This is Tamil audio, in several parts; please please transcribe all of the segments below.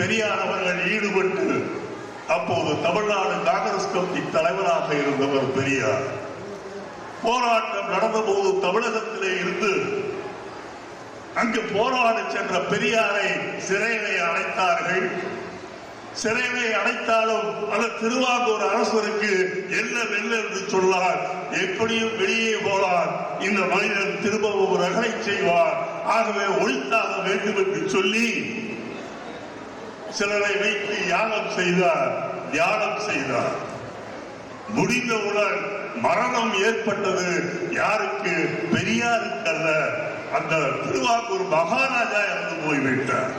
பெரியார் அவர்கள் ஈடுபட்டு அப்போது தமிழ்நாடு காங்கிரஸ் கமிட்டி தலைவராக இருந்தவர் பெரியார். போராட்டம் நடந்தபோது தமிழகத்திலே இருந்து அங்கு போராட சென்ற பெரியாரை சிறையிலே அடைத்தார்கள். சிறையிலே அடைத்தாலும் அந்த திருவாங்கூர் அரசருக்கு என்ன வெல்ல என்று சொன்னார் எப்படியும் வெளியே போனார் இந்த மனிதன் திரும்பவும் ரகலை செய்வார் ஆகவே ஒழித்தாக வேண்டும் என்று சொல்லி சிலரை வைத்து யாகம் செய்தார் தியானம் செய்தார். முடிந்தவுடன் மரணம் ஏற்பட்டது யாருக்கு? பெரியாருக்கு அல்ல அந்த திருவாக்கூர் மகாராஜா இறந்து போய்விட்டார்.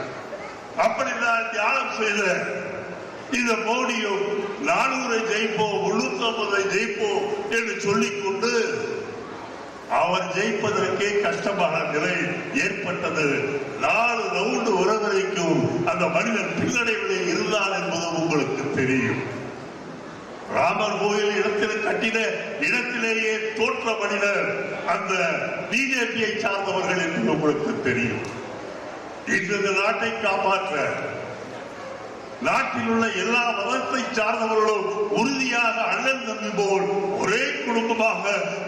அப்படிதான் தியானம் செய்த இந்த மோடியும் நானூரை ஜெயிப்போம் முன்னூத்தி ஐம்பதை ஜெயிப்போம் என்று சொல்லிக்கொண்டு அவர் ஜெயிப்பதற்கே கஷ்டமான நிலை ஏற்பட்டது. நாலு ரவுண்டு வர வரைக்கும் அந்த மனிதன் பின்னடைவிலே இருந்தான் என்பது உங்களுக்கு தெரியும். ராமர் கோயில் இடத்தில் கட்டின இடத்திலேயே தோற்ற மனிதர் அந்த பிஜேபியை சார்ந்தவர்கள் என்று உங்களுக்கு தெரியும். இன்று இந்த நாட்டை காப்பாற்ற நாட்டில் உள்ள எல்லா மதத்தை சார்ந்தவர்களும் உறுதியாக அண்ணன் தம்பி போல் ஒரே குடும்பமாக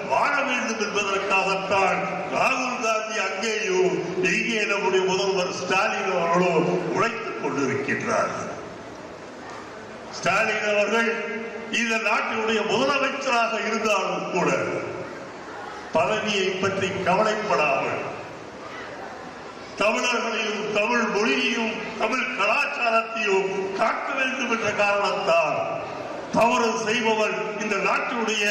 வாழ வேண்டும் என்பதற்காகத்தான் ராகுல் காந்தி அங்கேயும் இங்கே நம்முடைய முதல்வர் ஸ்டாலின் அவர்களும் உழைத்துக் கொண்டிருக்கின்றார்கள் ஸ்டாலின் அவர்கள் இந்த நாட்டினுடைய முதலமைச்சராக இருந்தாலும் கூட பதவியை பற்றி கவலைப்படாமல் தமிழர்களையும் தமிழ் தமிழ் எல்லாத்தையும் காக்க வேண்டும் என்ற காரணத்தால் தவறு செய்பவன் இந்த நாட்டினுடைய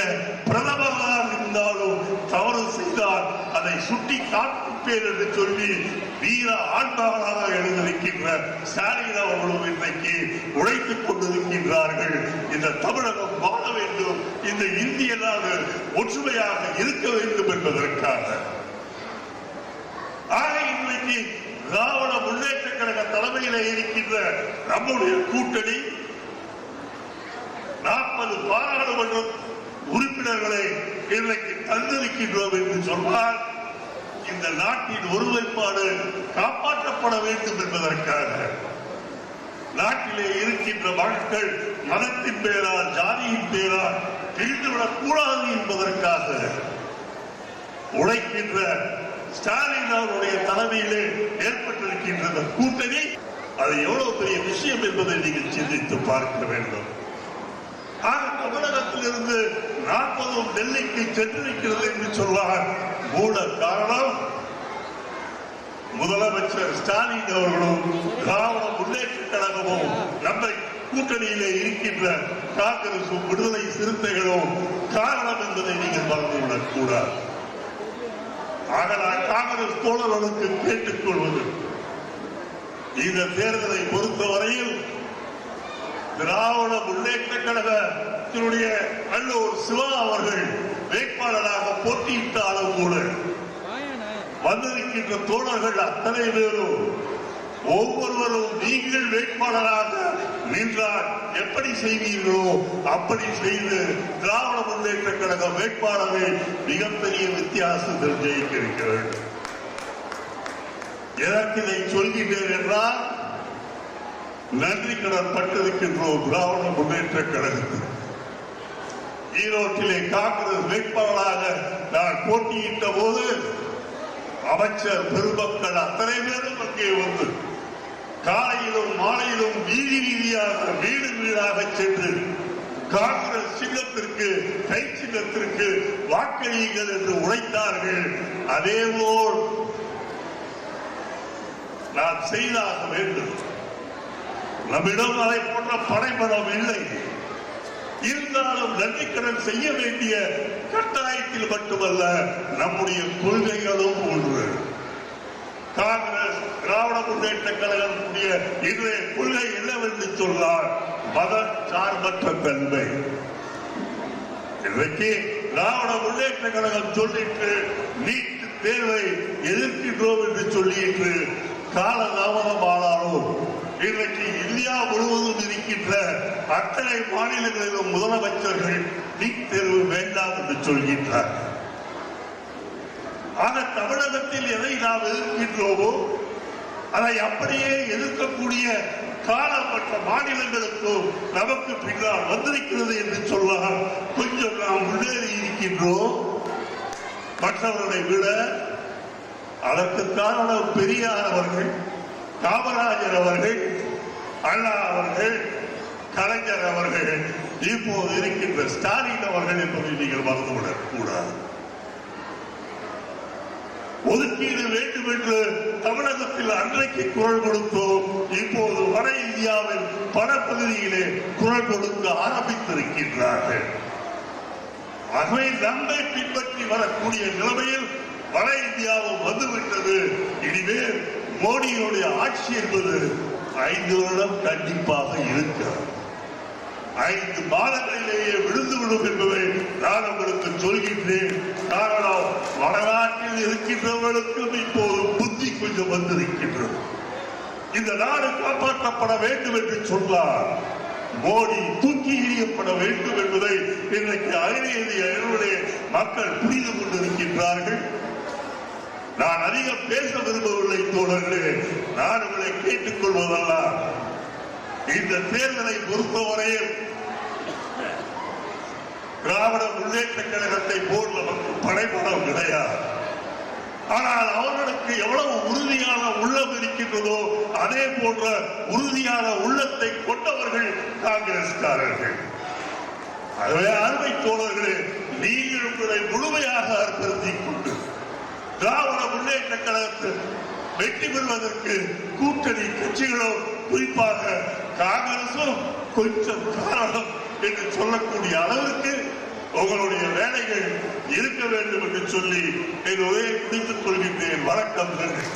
பிரதமராக இருந்தாலும் தவறு செய்தால் அதை சுட்டி காட்டுப்பேன் என்று சொல்லி வீர ஆண்மகனாக எழுந்திருக்கின்ற ஸ்டாலின் அவர்களும் இன்றைக்கு உழைத்துக் கொண்டிருக்கின்றார்கள். இந்த தமிழகம் வாழ வேண்டும். இந்த இந்திய நாடு ஒற்றுமையாக இருக்க வேண்டும் என்பதற்காக. ஆக இன்றைக்கு திராவிட கழக தலைமையில இருக்கின்ற நம்முடைய கூட்டணி நாற்பது பாராளுமன்ற உறுப்பினர்களை இன்றைக்கு தந்திருக்கின்றோம் என்று சொன்னால் இந்த நாட்டின் ஒருமைப்பாடு காப்பாற்றப்பட வேண்டும் என்பதற்காக நாட்டிலே இருக்கின்ற மக்கள் மதத்தின் பெயரால் ஜாதியின் பெயரால் பிரிந்துவிடக் கூடாது என்பதற்காக உழைக்கின்ற ஸ்டாலின் அவருடைய தலைமையிலே ஏற்பட்டிருக்கின்ற கூட்டணி அது எவ்வளவு பெரிய விஷயம் என்பதை நீங்கள் சிந்தித்து பார்க்க வேண்டும். ஆக தமிழகத்திலிருந்து நாற்பதும் டெல்லிக்கு சென்றிருக்கிறது என்று சொன்னார் மூல காரணம் முதலமைச்சர் ஸ்டாலின் அவர்களும் திராவிட முன்னேற்ற கழகமும் நம்மை கூட்டணியிலே இருக்கின்ற காங்கிரசும் விடுதலை சிறுத்தைகளும் காரணம் என்பதை நீங்கள் மறந்துவிடக் கூடாது. ஆக நான் காங்கிரஸ் தோழர்களுக்கு கேட்டுக் கொள்வது இந்த தேர்தலை பொறுத்தவரையில் திராவிட முன்னேற்ற கழகத்தினுடைய நல்லூர் சிவா அவர்கள் வேட்பாளராக போட்டியிட்டாலும் கூட வந்திருக்கின்ற தோழர்கள் அத்தனை பேரும் ஒவ்வொருவரும் நீங்கள் வேட்பாளராக நின்றால் எப்படி செய்வீர்களோ அப்படி செய்து திராவிட முன்னேற்ற கழக வேட்பாளரை மிகப்பெரிய வித்தியாசத்தில் ஜெயிக்க இருக்க வேண்டும். எனக்கு இதை சொல்கின்றேன் என்றால் நன்றி கடன் பட்டிருக்கின்றோம் திராவிட முன்னேற்ற கழகத்தில் ஈரோட்டிலே காங்கிரஸ் வேட்பாளராக நான் போட்டியிட்ட போது அமைச்சர் பெருமக்கள் அத்தனை பேரும் அங்கே வந்து காலையிலும் மாலையிலும் வீதி வீதியாக வீடு வீடாக சென்று காங்கிரஸ் சின்னத்திற்கு கை சின்னத்திற்கு வாக்களியுங்கள் என்று உழைத்தார்கள். அதேபோல் நான் செய்தாக வேண்டும். நம்மிடம் அதை போன்ற படைபலம் இல்லை. இருந்தாலும் நன்றிக்கடன் செய்ய வேண்டிய கட்டாயத்தில் மட்டுமல்ல நம்முடைய கொள்கைகளும் ஒன்று. காங்கிரஸ் திராவிட முன்னேற்ற கழகத்துடைய இன்றைய கொள்கை என்னவென்று சொன்னால் மத சார்பற்ற தன்மை. இன்றைக்கு திராவிட முன்னேற்ற கழகம் சொல்லிட்டு நீட் தேர்வை எதிர்க்கின்றோம் என்று சொல்லிட்டு காலதாமதம் ஆனாலும் இன்றைக்கு இந்தியா முழுவதும் இருக்கின்ற அத்தனை மாநிலங்களிலும் முதலமைச்சர்கள் நீட் தேர்வு வேண்டாம் என்று சொல்கின்றார். ஆக தமிழகத்தில் எதை நாம் எதிர்க்கின்றோமோ அதை அப்படியே எதிர்க்கக்கூடிய காலம் மற்ற மாநிலங்களுக்கும் நமக்கு பின்னால் வந்திருக்கிறது என்று சொன்னால் கொஞ்சம் நாம் முன்னேறி இருக்கின்றோம். மற்றவர்களை விட அதற்கு காரணம் பெரியார் அவர்கள் காமராஜர் அவர்கள் அண்ணா அவர்கள் கலைஞர் அவர்கள் இப்போது இருக்கின்ற ஸ்டாலின் அவர்கள் என்பதை நீங்கள் மறந்துவிடக் கூடாது ஒதுக்கீடு வேண்டும் என்று தமிழகத்தில் அன்றைக்கு குரல் கொடுத்தோம் இப்போது வட இந்தியாவின் பல பகுதியிலே குரல் கொடுக்க ஆரம்பித்திருக்கின்றார்கள். ஆகவே நம்மை பின்பற்றி வரக்கூடிய நிலைமையில் வட இந்தியாவும் வந்துவிட்டது. இனிமேல் மோடியுடைய ஆட்சி என்பது ஐந்து வருடம் கண்டிப்பாக இருக்கிறது. ஐந்து மாதங்களிலேயே விழுந்து விடும் என்பதை நான் உங்களுக்கு சொல்கின்றேன். காரணம் வடநாட்டில் இருக்கின்றவர்களுக்கும் இப்போது புத்தி கொஞ்சம் வந்திருக்கின்றது. இந்த நாடு காப்பாற்றப்பட வேண்டும் என்று சொன்னார் மோடி தூக்கி எறியப்பட வேண்டும் என்பதை இன்றைக்கு அகில இந்திய மக்கள் புரிந்து கொண்டிருக்கின்றார்கள். நான் அதிகம் பேச விரும்பவில்லை தோழர்களே. நான் உங்களை கேட்டுக் கொள்வதெல்லாம் இந்த தேர்தலை பொறுத்தவரையில் திராவிட முன்னேற்ற கழகத்தை போல் நமக்கு படைப்படம் கிடையாது. ஆனால் அவர்களுக்கு எவ்வளவு உறுதியான உள்ளம் இருக்கின்றதோ அதே போன்ற உறுதியான உள்ளத்தை கொண்டவர்கள் காங்கிரஸ்காரர்கள். அதுவே அருமை தோழர்களே நீங்கள் உங்களை முழுமையாக அர்ப்பணித்துக் கொண்டு திராவிட முன்னேற்ற கழகத்தில் வெற்றி பெறுவதற்கு கூட்டணி கட்சிகளும் குறிப்பாக காங்கிரசும் கொஞ்சம் காரணம் என்று சொல்லக்கூடிய அளவிற்கு உங்களுடைய வேலைகள் இருக்க வேண்டும் என்று சொல்லி என் உரையை முடித்துக் கொள்கின்றேன். வணக்கம் நன்றி.